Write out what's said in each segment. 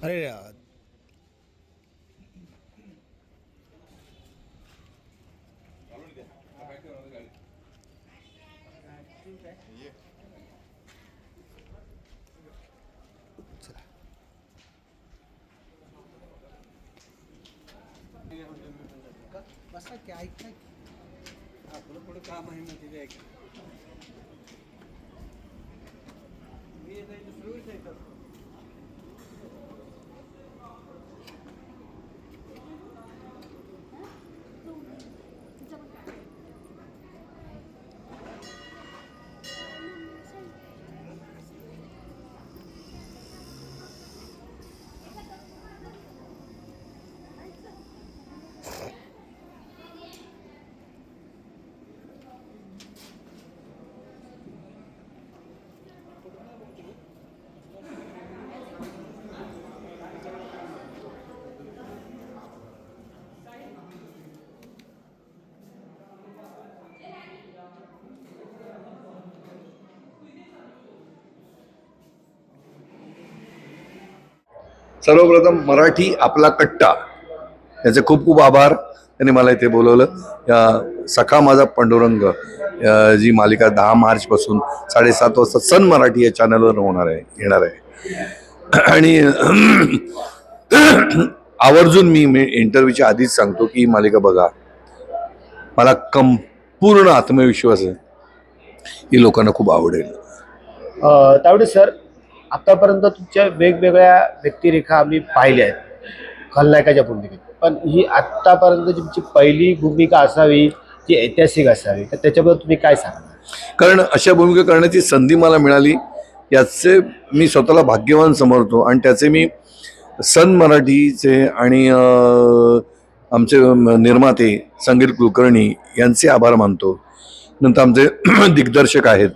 अरे यार बसा की ऐका की. आपलं पुढं काम आहे ना तिथे ऐका मी येत आहे दुसरं वेळेस येतात सर्वप्रथम मराठी आपला कट्टा. याचे खूप खूप आभार. त्यांनी मला इथे बोलवलं. या सखा माझा पांडुरंग जी मालिका दहा मार्चपासून साडेसात वाजता सन मराठी या चॅनलवर होणार आहे येणार आहे. आणि आवर्जून मी मी इंटरव्ह्यूच्या आधीच सांगतो की ही मालिका बघा. मला कंपूर्ण आत्मविश्वास आहे. ही लोकांना खूप आवडेल. त्यावेळेस सर आतापर्यंत तुमच्या वेगवेगळ्या व्यक्तिरेखा आम्ही पाहिल्या आहेत खलनायकाच्या भूमिकेत. पण ही आत्तापर्यंत तुमची पहिली भूमिका असावी ती ऐतिहासिक असावी तर त्याच्याबद्दल तुम्ही काय सांगणार? कारण अशा भूमिका करण्याची संधी मला मिळाली याचे मी स्वतःला भाग्यवान समजतो आणि त्याचे मी सन मराठीचे आणि आमचे निर्माते संगीत कुलकर्णी यांचे आभार मानतो. नंतर आमचे दिग्दर्शक आहेत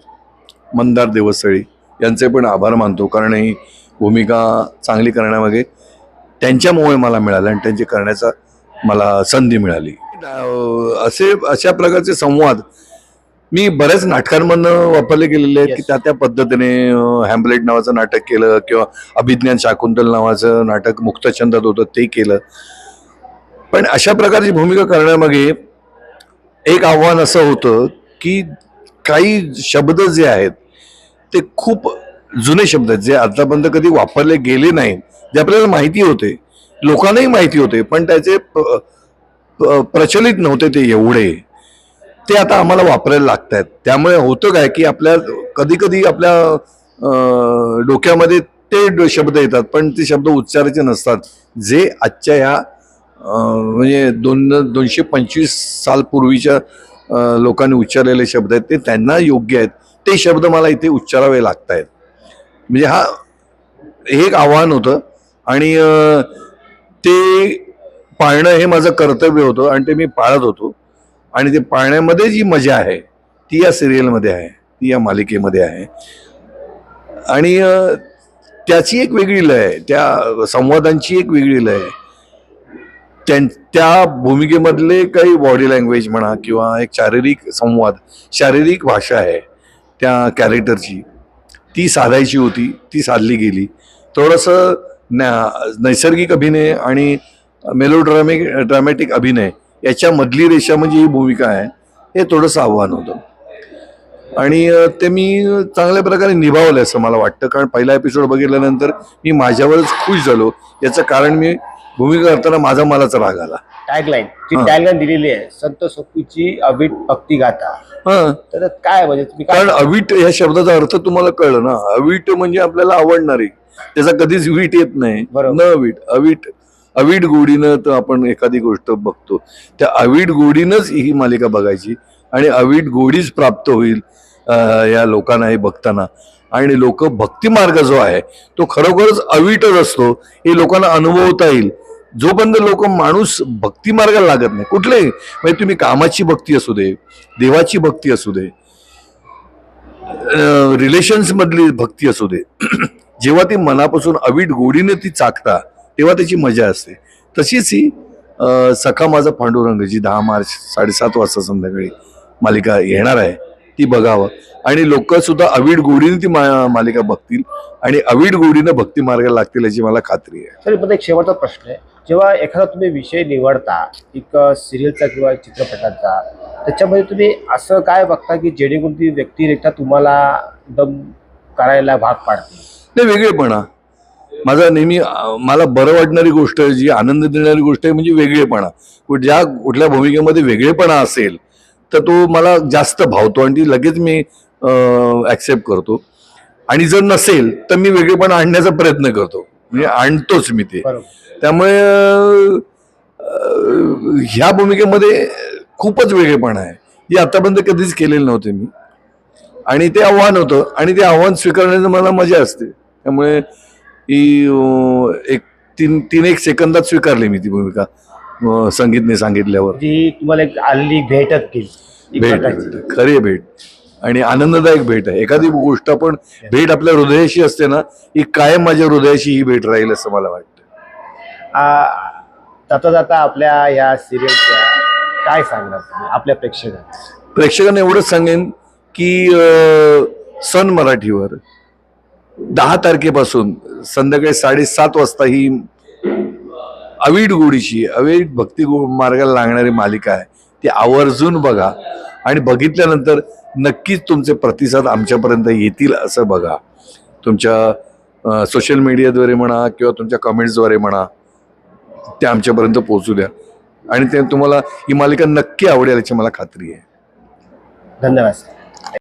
मंदार देवसळी. यांचे पण आभार मानतो कारण ही भूमिका चांगली करण्यामागे त्यांच्यामुळे मला मिळालं आणि त्यांची करण्याचा मला संधी मिळाली असे अशा प्रकारचे संवाद मी बऱ्याच नाटकांमधनं वापरले गेलेले आहेत की. त्या त्या पद्धतीने हॅम्बलेट नावाचं नाटक केलं किंवा अभिज्ञान शाकुंतल नावाचं नाटक मुक्तछंदात होतं ते केलं पण अशा प्रकारची भूमिका करण्यामागे एक आव्हान असं होतं की काही शब्द जे आहेत ते खूप जुने शब्द आहेत जे आतापर्यंत कधी वापरले गेले नाहीत जे आपल्याला माहिती होते. लोकांनाही माहिती होते पण त्याचे प- प- प्रचलित नव्हते ते एवढे. ते आता आम्हाला वापरायला लागत आहेत त्यामुळे होतं काय की आपल्या कधी कधी आपल्या डोक्यामध्ये ते ड- शब्द येतात पण ते शब्द उच्चारायचे नसतात. जे आजच्या ह्या म्हणजे दोन दोनशे पंचवीस साल पूर्वीच्या लोकांनी उच्चारलेले शब्द आहेत ते त्यांना योग्य आहेत. ते शब्द मला इथे उच्चारावे लागत आहेत म्हणजे हा हे एक आव्हान होतं. आणि ते पाळणं हे माझं कर्तव्य होतं आणि ते मी पाळत होतो. आणि ते पाळण्यामध्ये जी मजा आहे ती या सिरियलमध्ये आहे ती या मालिकेमध्ये आहे. आणि त्याची एक वेगळी लय आहे. त्या संवादांची एक वेगळी लय आहे. त्यां त्या भूमिकेमधले काही बॉडी लँग्वेज म्हणा किंवा एक शारीरिक संवाद शारीरिक भाषा आहे त्या कॅरेक्टरची ती साधायची होती ती साधली गेली. थोडंसं न- नैसर्गिक अभिनय आणि मेलोड्रामिक ड्रामॅटिक अभिनय याच्यामधली रेषा म्हणजे ही भूमिका आहे हे थोडंसं आव्हान होतं. आणि ते मी चांगल्या प्रकारे निभावलं असं मला वाटतं. कारण पहिला एपिसोड बघितल्यानंतर मी माझ्यावरच खुश झालो. याचं कारण मी भूमिका करताना माझा मलाच राग आला. टॅगलाईन जी. टॅगलाईन दिलेली आहे संत अवीट भक्ती गाथा हां तर काय म्हणजे तुम्ही काय कारण अवीट या शब्दाचा अर्थ तुम्हाला कळलं ना. अवीट म्हणजे आपल्याला आवडणारी. त्याचा कधीच वीट येत नाही. बरोबर. न वीट. अवीट अवीट गोडीनं तर आपण एखादी गोष्ट बघतो. त्या अवीट गोडीनंच ही मालिका बघायची आणि अवीट गोडीच प्राप्त होईल अं, या लोकांना हे बघताना. आणि लोक भक्ती मार्ग जो आहे तो खरोखरच अवीटच असतो. हे लोकांना अनुभवता येईल. जोपर्यंत लोक माणूस भक्ती मार्गाला लागत नाही कुठलेही म्हणजे तुम्ही कामाची भक्ती असू दे देवाची भक्ती असू दे रिलेशन्स मधली भक्ती असू दे जेव्हा ती मनापासून अवीट गोडीने ती चाकता तेव्हा त्याची मजा असते. तशीच ही सखा माझा पांडुरंग जी दहा मार्च साडेसात वाजता संध्याकाळी मालिका येणार आहे. ती बघावं. आणि लोक सुद्धा अवीड गोडीने ती मा- मालिका बघतील आणि अवीड गोडीनं भक्ती मार्गाला लागतील याची मला खात्री आहे. सर एक शेवटचा प्रश्न आहे. जेव्हा एखादा तुम्ही विषय निवडता एक सिरियलचा किंवा चित्रपटाचा त्याच्यामध्ये तुम्ही असं काय बघता की जेणेकरून ती व्यक्तिरेखा तुम्हाला एकदम करायला भाग पाडते नाही वेगळेपणा. माझा नेहमी मला बरं वाटणारी गोष्ट जी आनंद देणारी गोष्ट आहे म्हणजे वेगळेपणा. ज्या कुठल्या भूमिकेमध्ये वेगळेपणा असेल तर तो मला जास्त भावतो आणि ती लगेच मी ॲक्सेप्ट करतो. आणि जर नसेल तर मी वेगळेपणा आणण्याचा प्रयत्न करतो. म्हणजे आणतोच मी ते. त्यामुळे ह्या भूमिकेमध्ये खूपच वेगळेपणा आहे. जी आतापर्यंत कधीच केलेलं नव्हते मी. आणि ते आव्हान होतं. आणि ते आव्हान स्वीकारण्याचं मला मजा असते. त्यामुळे ही एक तीन तीन एक सेकंदात स्वीकारली मी ती भूमिका. संगीतने सांगितल्यावर. जी तुम्हाला एक आलेली भेटत एक भेट खरी भेट. आणि आनंददायक भेट आहे. एखादी गोष्ट आपण भेट आपल्या हृदयाशी असते ना ही कायम माझ्या हृदयाशी ही भेट राहील असं मला वाटतं. जाता जाता आपल्या या सिरियलच्या काय सांगणार तुम्ही? आपल्या प्रेक्षकांना. प्रेक्षकांना एवढंच सांगेन की अं, सन मराठीवर दहा तारखेपासून संध्याकाळी साडेसात वाजता ही अवीड गोडीशी अवीड भक्ती मार्गाला लागणारी मालिका आहे. ती आवर्जून बघा. आणि बघितल्यानंतर नक्कीच तुमचे प्रतिसाद आमच्यापर्यंत येतील असं बघा. तुमच्या सोशल मीडियाद्वारे म्हणा किंवा तुमच्या कमेंट्सद्वारे म्हणा ते आमच्यापर्यंत पोहोचू द्या. आणि ते तुम्हाला ही मालिका नक्की आवडेल याची मला खात्री आहे. धन्यवाद.